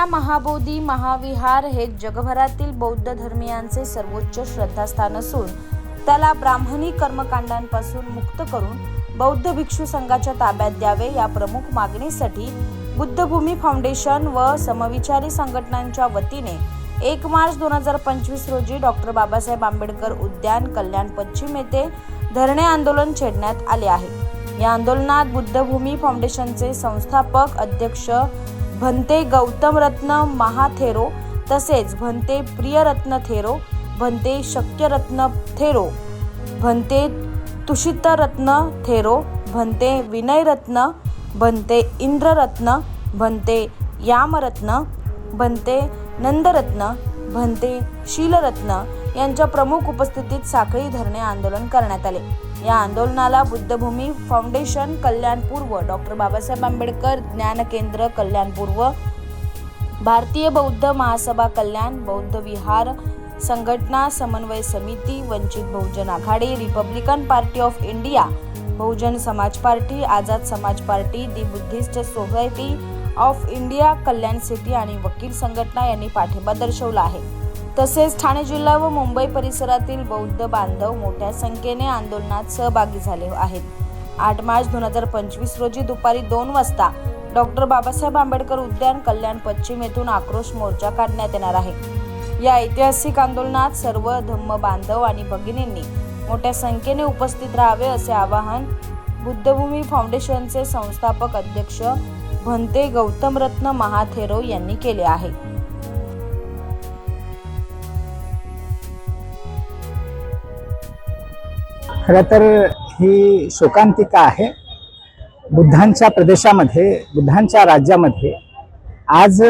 गया महाबोधी महाविहार हे जगभरातील बौद्ध धर्मियांचे सर्वोच्च श्रद्धास्थान असून त्याला ब्राह्मणी कर्मकांडांपासून मुक्त करून बौद्ध भिक्षू संघाच्या ताब्यात द्यावे या प्रमुख मागणीसाठी बुद्धभूमी फाउंडेशन व समविचारी संघटनांच्या वतीने एक मार्च दोन हजार पंचवीस रोजी डॉक्टर बाबासाहेब आंबेडकर उद्यान कल्याण पश्चिम येथे धरणे आंदोलन छेडण्यात आले आहे. या आंदोलनात बुद्धभूमी फाउंडेशनचे संस्थापक अध्यक्ष भंते गौतम रत्न महाथेरो तसेच भंते प्रियरत्न थेरो भंते शक्यरत्न थेरो भंते तुषितरत्न थेरो भंते विनयरत्न भंते इंद्ररत्न भंते यामरत्न भंते नंदरत्न भंते शीलरत्न यांच्या प्रमुख उपस्थितीत साखळी धरणे आंदोलन करण्यात आले. या आंदोलनाला बुद्धभूमी फाउंडेशन कल्याणपूर्व डॉक्टर बाबासाहेब आंबेडकर ज्ञान केंद्र कल्याणपूर्व भारतीय बौद्ध महासभा कल्याण बौद्ध विहार संघटना समन्वय समिती Vanchit Bahujan Aghadi Republican Party of India Bahujan Samaj Party Azad Samaj Party the Buddhist Society of India Kalyan city आणि वकील संघटना यांनी पाठिंबा दर्शवला आहे. तसेच ठाणे जिल्हा व मुंबई परिसरातील बौद्ध बांधव मोठ्या संख्येने आंदोलनात सहभागी झाले आहेत. आठ मार्च दोन हजार पंचवीस रोजी दुपारी दोन वाजता डॉक्टर बाबासाहेब आंबेडकर उद्यान कल्याण पश्चिम येथून आक्रोश मोर्चा काढण्यात येणार आहे. या ऐतिहासिक आंदोलनात सर्व धम्म बांधव आणि भगिनींनी मोठ्या संख्येने उपस्थित राहावे असे आवाहन बुद्धभूमी फाउंडेशनचे संस्थापक अध्यक्ष भंते गौतमरत्न महाथेरो यांनी केले आहे. खरं तर ही शोकांतिका आहे. बुद्धांच्या प्रदेशामध्ये बुद्धांच्या राज्यामध्ये आज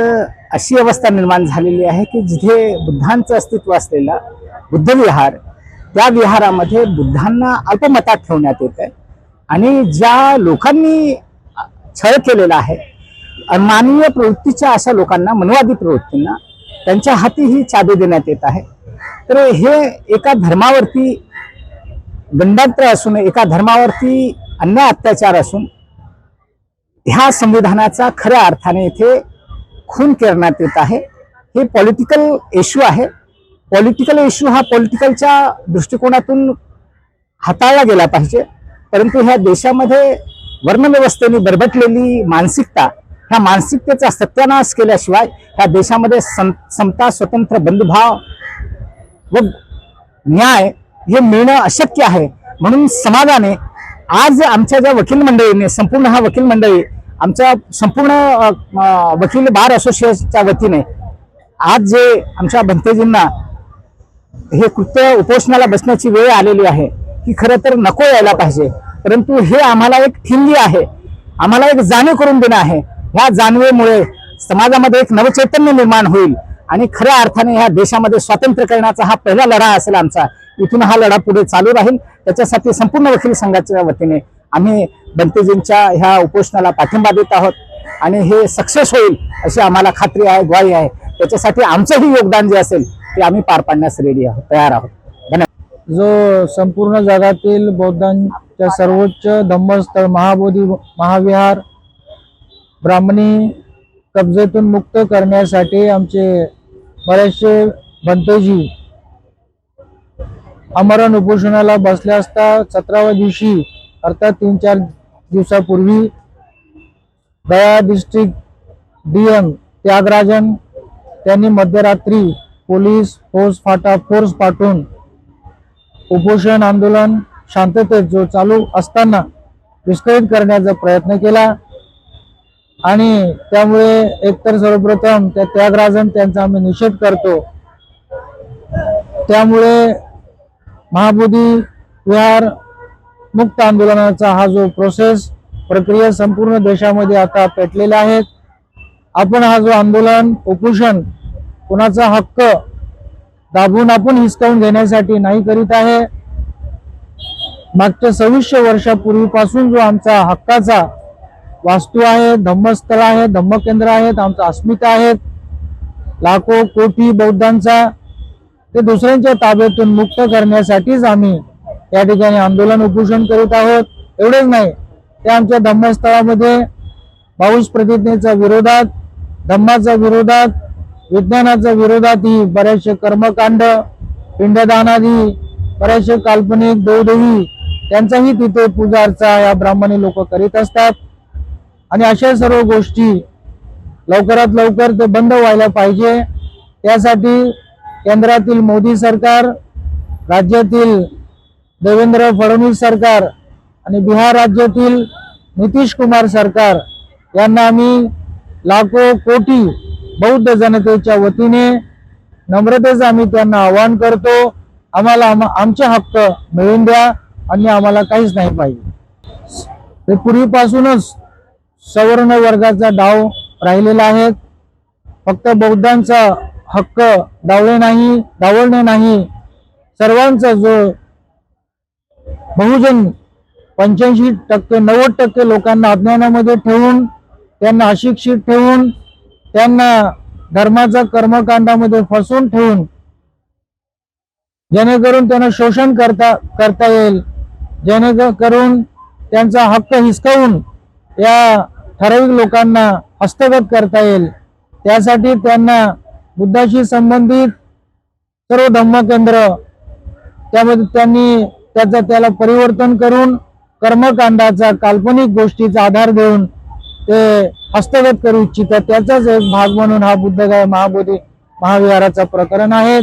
अशी अवस्था निर्माण झालेली आहे की जिथे बुद्धांचं अस्तित्व असलेला बुद्ध विहार त्या विहारामध्ये बुद्धांना अल्पमतात ठेवण्यात येत आहे. आणि ज्या लोकांनी छळ केलेला आहे अमानवीय प्रवृत्तीच्या अशा लोकांना मनवादी प्रवृत्तींना त्यांच्या हाती ही चाबी देण्यात येत आहे. तर हे एका धर्मावरती गंडांतर असून एका धर्मावरती अन्याय अत्याचार असून ह्या संविधानाचा खऱ्या अर्थाने इथे खून करण्यात येत आहे. हे पॉलिटिकल इश्यू आहे. पॉलिटिकल इश्यू हा पॉलिटिकलच्या दृष्टिकोनातून हाताळला गेला पाहिजे. परंतु ह्या देशामध्ये वर्णव्यवस्थेने बरबटलेली मानसिकता ह्या मानसिकतेचा सत्यानाश केल्याशिवाय ह्या देशामध्ये सम समता स्वतंत्र बंधुभाव व न्याय हे मिळणं अशक्य आहे. म्हणून समाजाने आज आमच्या ज्या वकील मंडळीने संपूर्ण हा वकील मंडळी आमच्या संपूर्ण वकील बार असोसिएशनच्या वतीने आज जे आमच्या भंतेजींना हे कृत्य उपोषणाला बसण्याची वेळ आलेली आहे की खरं तर नको यायला पाहिजे. परंतु हे आम्हाला एक ठिंगी आहे. आम्हाला एक जाणीव करून देणं आहे. ह्या जाणीवेमुळे समाजामध्ये एक नवचैतन्य निर्माण होईल. आणि खऱ्या अर्थाने ह्या देशामध्ये स्वातंत्र्य करण्याचा हा पहिला लढा असेल आमचा इथून हा लढा पुढे चालू राहील. त्याच्यासाठी संपूर्ण वकील संघाच्या वतीने आम्ही बंतेजींच्या ह्या उपोषणाला पाठिंबा देत आहोत आणि हे सक्सेस होईल अशी आम्हाला खात्री आहे ग्वाही आहे. त्याच्यासाठी आमचंही योगदान जे असेल ते आम्ही पार पाडण्यास रेडी आहोत तयार आहोत. धन्यवाद. जो संपूर्ण जगातील बौद्धांच्या सर्वोच्च धम्मस्थळ महाबोधी महाविहार ब्राह्मणी कब्जेतून मुक्त करण्यासाठी आमचे बरेचसे भंतेजी अमरण उपोषणाला बसले असता सतराव्या दिवशी अर्थात तीन चार दिवसापूर्वी दया डिस्ट्रिक्ट डीएम त्यागराजन त्यांनी मध्यरात्री पोलीस फोर्स फाटा फोर्स पाठवून उपोषण आंदोलन शांततेत जो चालू असताना विस्कळीत करण्याचा प्रयत्न केला. आणि त्यामुळे एकतर सर्वप्रथम त्या त्यागराजन त्यांचा आम्ही निषेध करतो. त्यामुळे महाबोधी विहार मुक्त आंदोलनाचा हा जो प्रोसेस प्रक्रिया संपूर्ण देशामध्ये आता पेटलेल्या आहेत. आपण हा जो आंदोलन उपोषण कुणाचा हक्क दाबून आपण हिसकावून घेण्यासाठी नाही करीत आहे. मागच्या सव्वीसशे वर्षापूर्वीपासून जो आमचा हक्काचा वास्तू आहे धम्मस्थळ आहे धम्मकेंद्र आहेत आमचा अस्मिता आहेत. लाखो कोटी बौद्धांचा ते दुसऱ्यांच्या ताब्यातून मुक्त करण्यासाठीच आम्ही या ठिकाणी आंदोलन उपोषण करीत आहोत. एवढेच नाही ते आमच्या धम्मस्थळामध्ये पाऊस प्रतिज्ञेच्या विरोधात धम्माच्या विरोधात विज्ञानाच्या विरोधातही बरेचसे कर्मकांड पिंडदानादी बरेचसे काल्पनिक देवदेवी त्यांचाही तिथे पूजा अर्चा या ब्राह्मणी लोक करीत असतात. आणि अशा सर्व गोष्टी लवकरात लवकर ते बंद व्हायला पाहिजे. त्यासाठी केंद्रातील मोदी सरकार राज्यातील देवेंद्र फडणवीस सरकार आणि बिहार राज्यातील नितीश कुमार सरकार यांना आम्ही लाखो कोटी बौद्ध जनतेच्या वतीने नम्रतेचं आम्ही त्यांना आवाहन करतो. आम्हाला आमचे हक्क मिळवून द्या. आणि आम्हाला काहीच नाही पाहिजे. ते पूर्वीपासूनच सवर्ण वर्गाचा डाव राहिलेला आहे. फक्त बौद्धांचा हक्क डावले नाही डावळणे नाही. सर्वांचा जो बहुजन पंच्याऐंशी टक्के नव्वद टक्के लोकांना अज्ञानामध्ये ठेवून त्यांना अशिक्षित ठेवून त्यांना धर्माचा कर्मकांडामध्ये फसवून ठेवून जेणेकरून त्यांना शोषण करता करता येईल. जेणेकरून त्यांचा हक्क हिसकावून या ठराविक लोकांना हस्तगत करता येईल. त्यासाठी त्यांना बुद्धाशी संबंधित सर्व धम्मकेंद्र त्यामध्ये त्यांनी त्याचं त्याला परिवर्तन करून कर्मकांडाचा काल्पनिक गोष्टीचा आधार देऊन ते हस्तगत करू इच्छितात त्याचाच एक भाग म्हणून हा बुद्धगया महाबोधी महाविहाराचं प्रकरण आहे.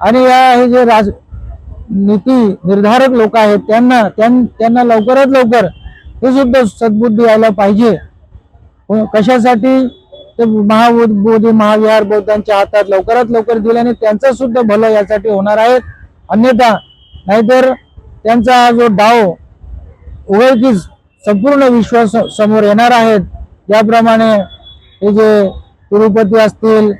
आणि या हे जे राज नीती निर्धारक लोक आहेत त्यांना त्यां- त्यांना लवकरात लवकर हे सुद्धा सद्बुद्धी यायला पाहिजे. हो, कशासाठी? ते महाबोधी महाविहार बौद्धांच्या हातात लवकरात लवकर दिल्याने त्यांचं सुद्धा भलं यासाठी होणार आहे. अन्यथा नाहीतर त्यांचा हा जो डाव उघडकीच संपूर्ण विश्वास समोर येणार आहेत. याप्रमाणे हे जे तिरुपती असतील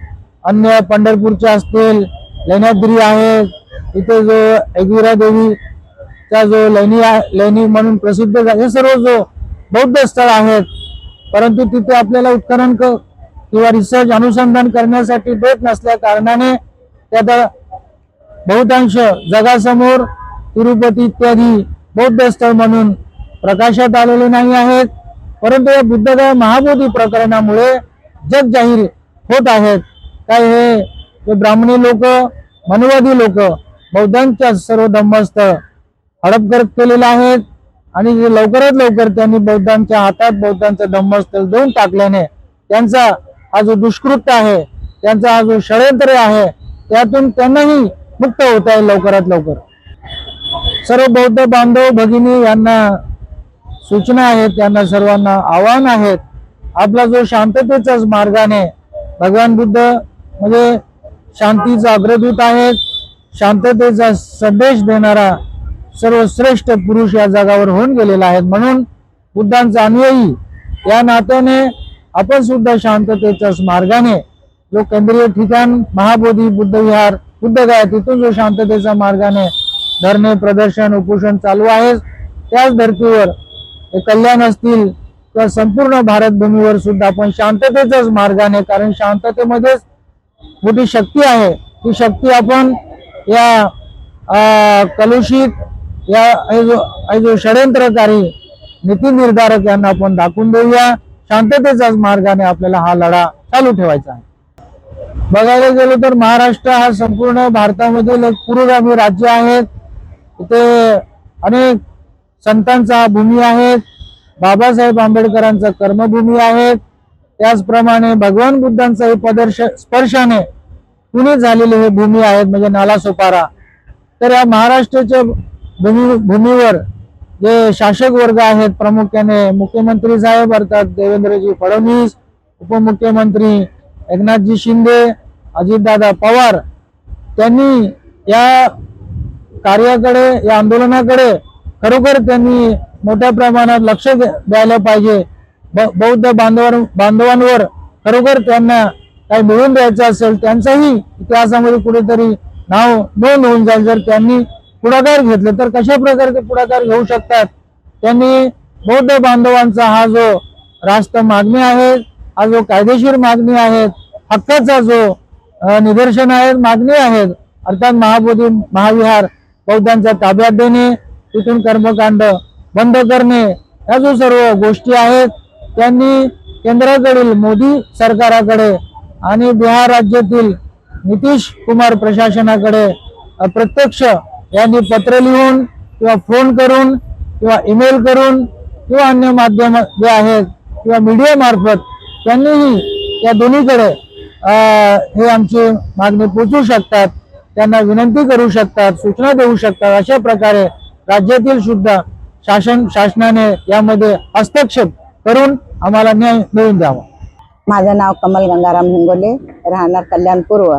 अन्य पंढरपूरचे असतील लेण्याद्री आहेत इथे जो एकविरा देवीचा जो लेणी आहे- लेणी म्हणून प्रसिद्ध हे सर्व जो बौद्ध स्थळ आहेत परंतु तिथे आपल्याला उत्खनन किंवा रिसर्च अनुसंधान करण्यासाठी देत नसल्या कारणाने त्यात बहुतांश जगासमोर तिरुपती इत्यादी बौद्ध स्थळ म्हणून प्रकाशात आलेले नाही आहेत. परंतु या बुद्धगया महाबोधी प्रकरणामुळे जग जाहीर होत आहेत. काय हे ब्राह्मणी लोक मनवादी लोक बौद्धांच्या सर्व धम्मस्थळ हडप करत केलेले आहेत. आणि जे लवकरात लवकर त्यांनी बौद्धांच्या हातात बौद्धांचं धम्मस्थळ देऊन टाकल्याने त्यांचा हा जो दुष्कृत्य आहे त्यांचा हा जो षडयंत्र आहे त्यातून त्यांनाही मुक्त होत आहे लवकरात लवकर. सर्व बौद्ध बांधव भगिनी यांना सूचना आहेत त्यांना सर्वांना आव्हान आहेत. आपला जो शांततेचाच मार्गाने भगवान बुद्ध म्हणजे शांतीचा अग्रदूत आहेत शांततेचा संदेश देणारा सर्वश्रेष्ठ पुरुष या जगावर होऊन गेलेला आहे म्हणून बुद्धांचा अनुयायी या नात्याने आपण सुद्धा शांततेच्याच मार्गाने जो केंद्रीय ठिकाण महाबोधी बुद्ध विहार तिथून जो शांततेच्या मार्गाने धरणे प्रदर्शन उपोषण चालू आहे त्याच धर्तीवर कल्याण असतील किंवा संपूर्ण भारतभूमीवर सुद्धा आपण शांततेच्याच मार्गाने कारण शांततेमध्येच मोठी शक्ती आहे. ती शक्ती आपण या अं, कलुषित या ऐजो ऐजो षडयंत्रकारी नीती निर्धारक यांना आपण दाखवून देऊया. शांततेचाच मार्गाने आपल्याला हा लढा चालू ठेवायचा आहे. बघायला गेलो तर महाराष्ट्र हा संपूर्ण भारतामधील एक पुरोगामी राज्य आहे. इथे अनेक संतांचा भूमी आहे. बाबासाहेब आंबेडकरांचा कर्मभूमी आहे. त्याचप्रमाणे भगवान बुद्धांचा हे पदर्श स्पर्शाने पुणे झालेले हे भूमी आहेत म्हणजे नालासोपारा. तर या महाराष्ट्राच्या भूमी भूमीवर जे शासक वर्ग आहेत प्रामुख्याने मुख्यमंत्री साहेब अर्थात देवेंद्रजी फडणवीस उपमुख्यमंत्री एकनाथजी शिंदे अजितदादा पवार त्यांनी या कार्याकडे या आंदोलनाकडे खरोखर त्यांनी मोठ्या प्रमाणात लक्ष द्यायला पाहिजे. ब- बौद्ध बांधवां बांधवांवर खरोखर त्यांना काही मिळवून द्यायचं असेल त्यांचाही इतिहासामध्ये कुठेतरी नाव नोंद होऊन जाईल जर त्यांनी पुढाकार घेतले तर कशा प्रकारे ते पुढाकार घेऊ शकतात? त्यांनी बौद्ध बांधवांचा हा जो रास्त मागणी आहे हा जो कायदेशीर मागणी आहे हक्काचा जो निदर्शन आहेत मागणी आहेत अर्थात महाबोधी महाविहार बौद्धांच्या ताब्यात देणे तिथून कर्मकांड बंद करणे या जो सर्व गोष्टी आहेत त्यांनी केंद्राकडील मोदी सरकाराकडे आणि बिहार राज्यातील नितीश कुमार प्रशासनाकडे प्रत्यक्ष यांनी पत्र लिहून किंवा फोन करून किंवा ईमेल करून किंवा अन्य माध्यम जे आहेत किंवा मीडियामार्फत त्यांनीही या दोन्हीकडे हे आमची मागणी पोचू शकतात. त्यांना विनंती करू शकतात सूचना देऊ शकतात. अशा प्रकारे राज्यातील सुद्धा शासन शासनाने यामध्ये हस्तक्षेप करून आम्हाला न्याय मिळवून द्यावा. माझं नाव कमल गंगाराम हिंगोले राहणार कल्याण पूर्व.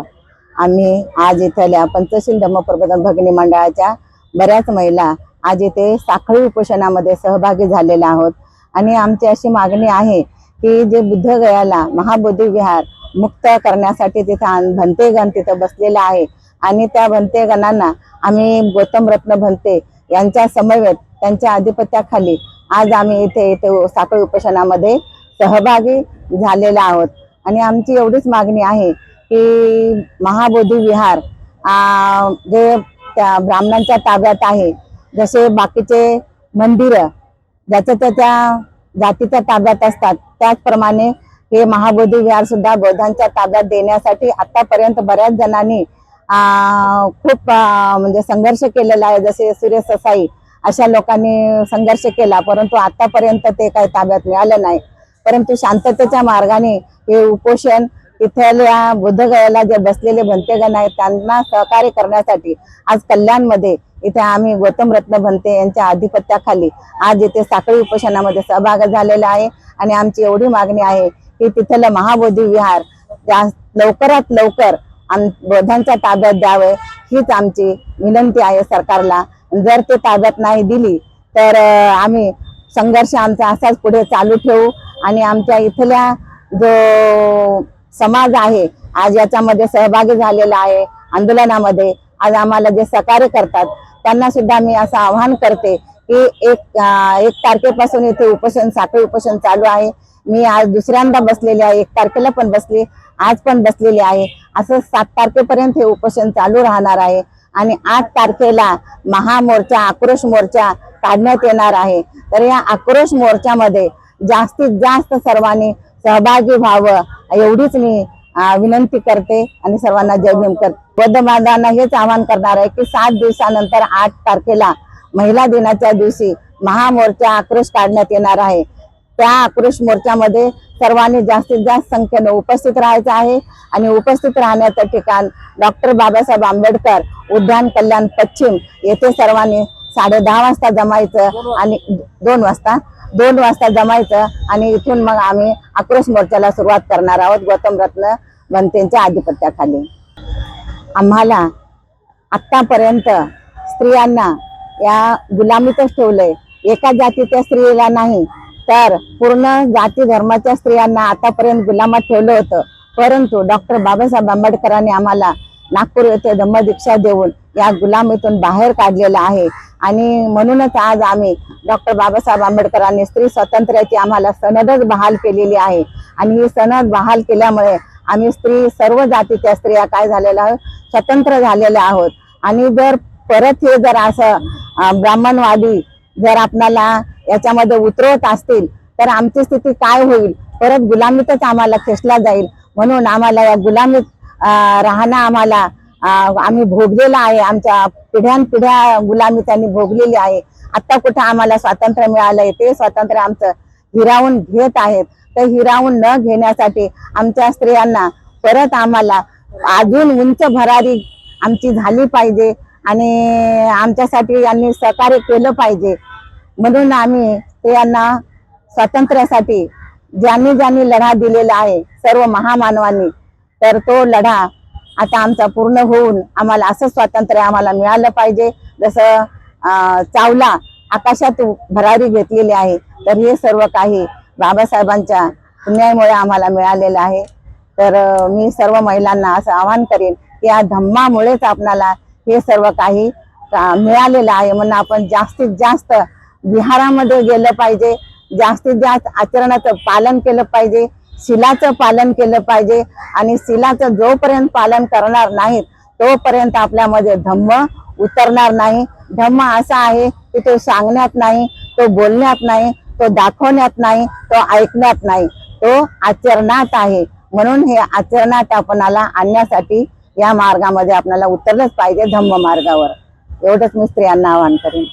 आम्ही आज इथल्या पंचशील धम्मप्रबोधन भगिनी मंडळाच्या बऱ्याच महिला आज इथे साखळी उपोषणामध्ये सहभागी झालेल्या आहोत. आणि आमची अशी मागणी आहे की जे बुद्धगयाला महाबोधी विहार मुक्त करण्यासाठी तिथं भंतेगण तिथं बसलेलं आहे. आणि त्या भंतेगणांना आम्ही गौतम रत्न भंते यांच्या समवेत त्यांच्या आधिपत्याखाली आज आम्ही इथे इथे साखळी उपोषणामध्ये सहभागी झालेला आहोत. आणि आमची एवढीच मागणी आहे की महाबोधी विहार जे त्या ब्राह्मणांच्या ताब्यात आहे जसे बाकीचे मंदिरं ज्याच्या त्याच्या जातीच्या ताब्यात असतात त्याचप्रमाणे हे महाबोधी विहार सुद्धा बौद्धांच्या ताब्यात देण्यासाठी आतापर्यंत बऱ्याच जणांनी खूप म्हणजे संघर्ष केलेला आहे जसे सुरेश ससाई अशा लोकांनी संघर्ष केला परंतु आतापर्यंत ते काही ताब्यात मिळालं नाही. परंतु शांततेच्या मार्गाने हे उपोषण तिथल्या बुद्धगयाला जे बसलेले भंतेगण आहेत त्यांना सहकार्य करण्यासाठी आज कल्याणमध्ये इथे आम्ही गौतम रत्न भंते यांच्या आधिपत्याखाली आज इथे साखळी उपोषणामध्ये सहभाग झालेला आहे. आणि आमची एवढी मागणी आहे की तिथलं महाबोधी विहार लवकरात लवकर आम बौद्धांच्या ताब्यात द्यावे हीच आमची विनंती आहे सरकारला. जर ते ताब्यात नाही दिली तर आम्ही संघर्ष आमचा असाच पुढे चालू ठेवू. आणि आमच्या इथल्या जो समाज आहे. आज याच्यामध्ये सहभागी झालेला आहे आंदोलनामध्ये. आज आम्हाला जे सहकार्य करतात त्यांना सुद्धा मी असं आवाहन करते की एक एक तारखेपासून इथे उपोषण साखळी उपोषण चालू आहे. मी आज दुसऱ्यांदा बसलेली आहे एक तारखेला पण बसली आज पण बसलेली आहे. असं सात तारखेपर्यंत हे उपोषण चालू राहणार आहे आणि आठ तारखेला महामोर्चा आक्रोश मोर्चा काढण्यात येणार आहे. तर या आक्रोश मोर्चामध्ये जास्तीत जास्त सर्वांनी सहभागी व्हावं एवढीच मी विनंती करते आणि सर्वांना जय भीम करते बौद्ध हेच आवाहन करणार आहे की सात दिवसानंतर आठ तारखेला महिला दिनाच्या दिवशी महामोर्चा आक्रोश काढण्यात येणार आहे. त्या आक्रोश मोर्चामध्ये सर्वांनी जास्तीत जास्त संख्येने उपस्थित राहायचं आहे आणि उपस्थित राहण्याचं ठिकाण डॉक्टर बाबासाहेब आंबेडकर उद्यान कल्याण पश्चिम येथे सर्वांनी साडे दहा वाजता जमायचं आणि दोन वाजता दोन वाजता जमायचं आणि इथून मग आम्ही आक्रोश मोर्चाला सुरुवात करणार आहोत. गौतम रत्न बनतेंच्या आधिपत्याखाली. आम्हाला आतापर्यंत स्त्रियांना या गुलामीतच ठेवलंय. एका जातीच्या स्त्रीला नाही तर पूर्ण जाती धर्माच्या स्त्रियांना आतापर्यंत गुलामात ठेवलं होतं. परंतु डॉक्टर बाबासाहेब आंबेडकरांनी आम्हाला नागपूर येथे धम्मदीक्षा देऊन या गुलामीतून बाहेर काढलेलं आहे. आणि म्हणूनच आज आम्ही डॉक्टर बाबासाहेब आंबेडकरांनी स्त्री स्वातंत्र्याची आम्हाला सनदच बहाल केलेली आहे. आणि ही सनद बहाल केल्यामुळे आम्ही स्त्री सर्व जातीच्या स्त्रिया काय झालेल्या आहोत? स्वतंत्र झालेल्या आहोत. आणि जर परत हे जर असं ब्राह्मणवादी जर आपणाला याच्यामध्ये उतरवत असतील तर आमची स्थिती काय होईल? परत गुलामीतच आम्हाला खेचला जाईल. म्हणून आम्हाला या गुलामीत राहणं आम्हाला. आम्ही भोगलेलं आहे. आमच्या पिढ्यानपिढ्या गुलामी त्यांनी भोगलेली आहे. आता कुठं आम्हाला स्वातंत्र्य मिळालंय ते स्वातंत्र्य आमचं हिरावून घेत आहेत. तर हिरावून न घेण्यासाठी आमच्या स्त्रियांना परत आम्हाला अजून उंच भरारी आमची झाली पाहिजे आणि आमच्यासाठी यांनी सहकार्य केलं पाहिजे. म्हणून आम्ही स्त्रियांना स्वातंत्र्यासाठी ज्यांनी ज्यांनी लढा दिलेला आहे सर्व महामानवांनी तर तो लढा आता आमचा पूर्ण होऊन आम्हाला असं स्वातंत्र्य आम्हाला मिळालं पाहिजे. जसं चावला आकाशात भरारी घेतलेली आहे तर हे सर्व काही बाबासाहेबांच्या पुण्यामुळे आम्हाला मिळालेलं आहे. तर मी सर्व महिलांना असं आवाहन करेन की या धम्मामुळेच आपणाला हे सर्व काही का- मिळालेलं आहे. म्हणून आपण जास्तीत जास्त विहारामध्ये गेलं पाहिजे. जास्तीत जास्त आचरणाचं पालन केलं पाहिजे. शिलाचं पालन केलं पाहिजे आणि शिलाचं जोपर्यंत पालन करणार नाहीत तोपर्यंत आपल्यामध्ये धम्म उतरणार नाही. धम्म असा आहे की तो सांगण्यात नाही तो बोलण्यात नाही तो दाखवण्यात नाही तो ऐकण्यात नाही. तो आचरणात आहे. म्हणून हे आचरणात आपणाला आणण्यासाठी या मार्गामध्ये आपल्याला उतरलंच पाहिजे धम्म मार्गावर. एवढंच मी स्त्रियांना आवाहन करेन.